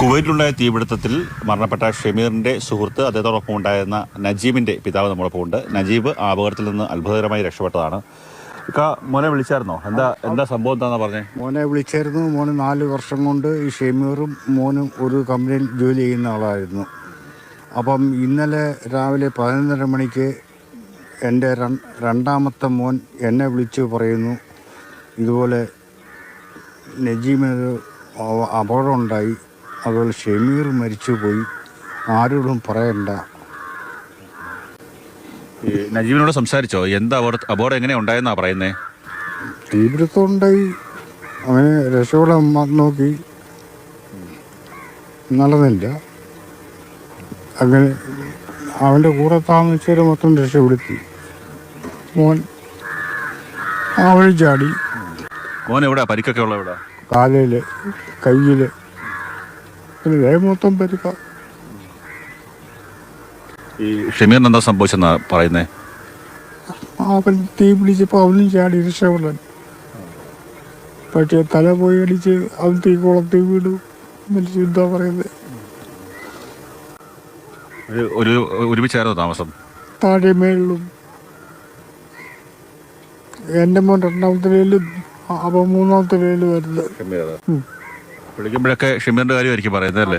കുവൈറ്റിലുണ്ടായ തീപിടുത്തത്തിൽ മരണപ്പെട്ട ഷമീറിന്റെ സുഹൃത്ത് അദ്ദേഹത്തോടൊപ്പം ഉണ്ടായിരുന്ന നജീബിന്റെ പിതാവ് നമ്മളൊപ്പം ഉണ്ട് നജീബ് ആ അപകടത്തിൽ നിന്ന് അത്ഭുതകരമായി രക്ഷപ്പെട്ടതാണ്. മോനെ വിളിച്ചായിരുന്നോ? എന്താ എന്താ സംഭവം എന്താണെന്നാ പറഞ്ഞേ? മോനെ വിളിച്ചായിരുന്നു. മോന് നാല് വർഷം കൊണ്ട് ഈ ഷെമീറും മോനും ഒരു കമ്പനിയിൽ ജോലി ചെയ്യുന്ന ആളായിരുന്നു. അപ്പം ഇന്നലെ രാവിലെ പതിനൊന്നര മണിക്ക് എന്റെ രണ്ടാമത്തെ മോൻ എന്നെ വിളിച്ച് പറയുന്നു ഇതുപോലെ നജീമിനൊരു അപ- അതുപോലെ ഷെമീർ മരിച്ചുപോയി. ആരോടും പറയണ്ട. നജീബിനോട് സംസാരിച്ചോ? എന്താ അപകട അപകടം എങ്ങനെയാ ഉണ്ടായെന്നാ പറയുന്നേ? തീപിടുത്തം ഉണ്ടായി അവനെ രക്ഷപ്പെടാൻ നോക്കി. നടന്നില്ല. അങ്ങനെ അവന്റെ കൂടെ താമസിച്ചവരെ മൊത്തം രക്ഷപ്പെടുത്തി. മോൻ ആ വഴി ചാടി. മോൻ എവിടെ പരിക്കൊക്കെ ഉള്ള എവിടെ? കാലിൽ കയ്യിൽ പിന്നെ ദേഹം മൊത്തം പെരുക്ക ഈ ഷമീറിന് എന്താ സംഭവിച്ചെന്നാ പറയുന്നേ? അവൻ തീ പിടിച്ചപ്പോൾ അവനും ചാടി രക്ഷപ്പെടാൻ പക്ഷേ തല പോയി അടിച്ച് അവൻ തീ കുളത്തി വീണു. മരിച്ചു എന്താ പറയുന്നത് ഒരു ഒരു ഒരുമിച്ചായിരുന്നു താമസം? താഴെ മേളിലും. എന്റെ മോൻ രണ്ടാമത്തെ വേലും അപ്പം മൂന്നാമത്തെ വേലും വരുന്നത് ഷമീർ ഉം. വിളിക്കുമ്പോഴൊക്കെ ഷമീറിന്റെ കാര്യമായിരിക്കും പറയുന്നത് അല്ലേ?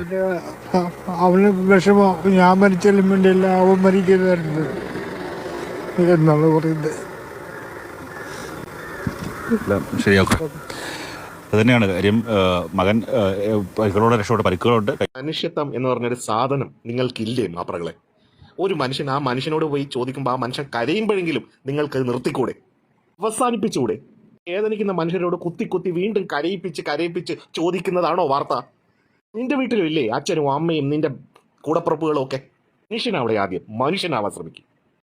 അവന് വിഷമം. ഞാൻ മരിച്ചാലും വേണ്ടിയല്ല അവൻ മരിക്കുന്നത് എന്നാണ് പറയുന്നത്. എല്ലാം അതുതന്നെയാണ് അത് തന്നെയാണ് കാര്യം. മകൻ പരിക്കുകളോടെ രക്ഷപ്പെട്ട. പരിക്കുകളുണ്ട്. മനുഷ്യത്വം എന്ന് പറഞ്ഞൊരു സാധനം നിങ്ങൾക്കില്ലേ മാപ്രകളെ? ഒരു മനുഷ്യൻ ആ മനുഷ്യനോട് പോയി ചോദിക്കുമ്പോൾ ആ മനുഷ്യൻ കരയുമ്പോഴെങ്കിലും നിങ്ങൾക്ക് അത് നിർത്തിക്കൂടെ? അവസാനിപ്പിച്ചുകൂടെ? വേദനിക്കുന്ന മനുഷ്യരോട് കുത്തി കുത്തി വീണ്ടും കരയിപ്പിച്ച് കരയിപ്പിച്ച് ചോദിക്കുന്നതാണോ വാർത്ത? നിന്റെ വീട്ടിലും ഇല്ലേ? അച്ഛനും അമ്മയും നിന്റെ കൂടപ്പുറപ്പുകളും ഒക്കെ. മനുഷ്യനാവിടെ ആദ്യം. മനുഷ്യനാവാൻ ശ്രമിക്കും.